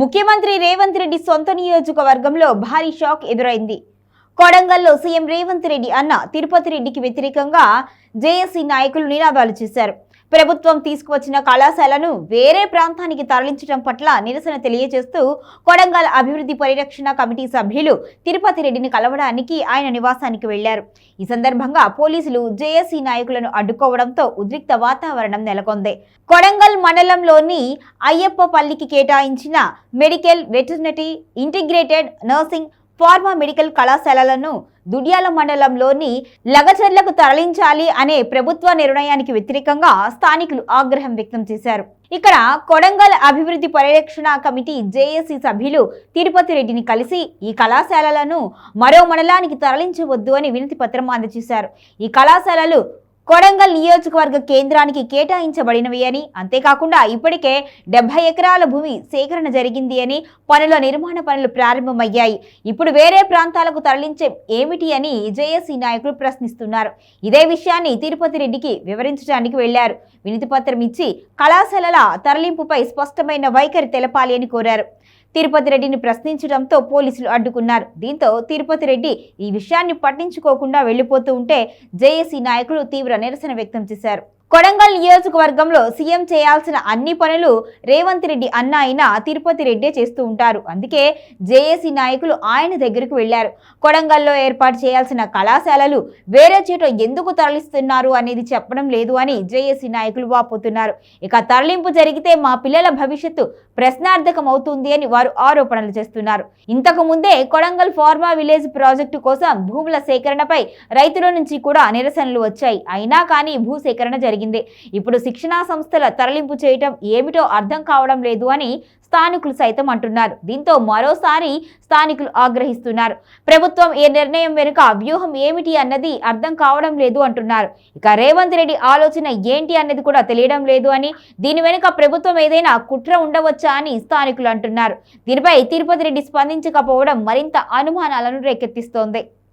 ముఖ్యమంత్రి రేవంత్ రెడ్డి సొంత నియోజకవర్గంలో భారీ షాక్ ఎదురైంది. కొడంగల్లో సీఎం రేవంత్ రెడ్డి అన్న తిరుపతి రెడ్డికి వ్యతిరేకంగా జేఏసీ నాయకులు నినాదాలు చేశారు. ప్రభుత్వం తీసుకువచ్చిన కళాశాలను వేరే ప్రాంతానికి తరలించడం పట్ల నిరసన తెలియజేస్తూ కొడంగల్ అభివృద్ధి పరిరక్షణ కమిటీ సభ్యులు తిరుపతి రెడ్డిని కలవడానికి ఆయన నివాసానికి వెళ్ళారు. ఈ సందర్భంగా పోలీసులు జేఏసీ నాయకులను అడ్డుకోవడంతో ఉద్రిక్త వాతావరణం నెలకొంది. కొడంగల్ మండలంలోని అయ్యప్పపల్లికి కేటాయించిన medical veterinary integrated nursing pharma medical కళాశాలలను దుడియాల మండలంలోని లగచర్లకు తరలించాలి అనే ప్రభుత్వ నిర్ణయానికి వ్యతిరేకంగా స్థానికులు ఆగ్రహం వ్యక్తం చేశారు. ఇక్కడ కొడంగల్ అభివృద్ధి పర్యవేక్షణ కమిటీ జేఏసీ సభ్యులు తిరుపతి రెడ్డిని కలిసి ఈ కళాశాలలను మరో మండలానికి తరలించవద్దు అని వినతి పత్రం అందజేశారు. ఈ కళాశాలలు కొడంగల్ నియోజకవర్గ కేంద్రానికి కేటాయించబడినవి అని. అంతేకాకుండా ఇప్పటికే డెబ్బై ఎకరాల భూమి సేకరణ జరిగింది అని పనుల నిర్మాణ పనులు ప్రారంభమయ్యాయి. ఇప్పుడు వేరే ప్రాంతాలకు తరలించే ఏమిటి అని జేఏసీ నాయకులు ప్రశ్నిస్తున్నారు. ఇదే విషయాన్ని తిరుపతి రెడ్డికి వివరించడానికి వెళ్ళారు వినతి పత్రం ఇచ్చి కళాశాలల తరలింపుపై స్పష్టమైన వైఖరి తెలపాలి అని కోరారు. తిరుపతి రెడ్డిని ప్రశ్నించడంతో పోలీసులు అడ్డుకున్నారు. దీంతో తిరుపతి రెడ్డి ఈ విషయాన్ని పట్టించుకోకుండా వెళ్ళిపోతూ ఉంటే జేఏసీ నాయకులు తీవ్ర నిరసన వ్యక్తం చేశారు. కొడంగల్ నియోజకవర్గంలో సీఎం చేయాల్సిన అన్ని పనులు రేవంత్ రెడ్డి అన్న అయిన తిరుపతి రెడ్డే చేస్తూ ఉంటారు. అందుకే జేఏసీ నాయకులు ఆయన దగ్గరకు వెళ్ళారు కొడంగల్లో ఏర్పాటు చేయాల్సిన కళాశాలలు వేరే చోట ఎందుకు తరలిస్తున్నారు అనేది చెప్పడం లేదు అని జేఏసీ నాయకులు వాపోతున్నారు. ఇక తరలింపు జరిగితే మా పిల్లల భవిష్యత్తు ప్రశ్నార్థకం అవుతుంది అని వారు ఆరోపణలు చేస్తున్నారు. ఇంతకు ముందే కొడంగల్ ఫార్మా విలేజ్ ప్రాజెక్టు కోసం భూముల సేకరణపై రైతుల నుంచి కూడా నిరసనలు వచ్చాయి. అయినా కానీ భూసేకరణ జరిగింది ఇప్పుడు శిక్షణా సంస్థల తరలింపు చేయటం ఏమిటో అర్థం కావడం లేదు అని స్థానికులు సైతం అంటున్నారు. దీంతో మరోసారి స్థానికులు ఆగ్రహిస్తున్నారు. ప్రభుత్వం ఈ నిర్ణయం వెనుక వ్యూహం ఏమిటి అన్నది అర్థం కావడం లేదు అంటున్నారు. ఇక రేవంత్ రెడ్డి ఆలోచన ఏంటి అన్నది కూడా తెలియడం లేదు అని దీని వెనుక ప్రభుత్వం ఏదైనా కుట్ర ఉండవచ్చా అని స్థానికులు అంటున్నారు. దీనిపై తిరుపతి రెడ్డి స్పందించకపోవడం మరింత అనుమానాలను రేకెత్తిస్తోంది.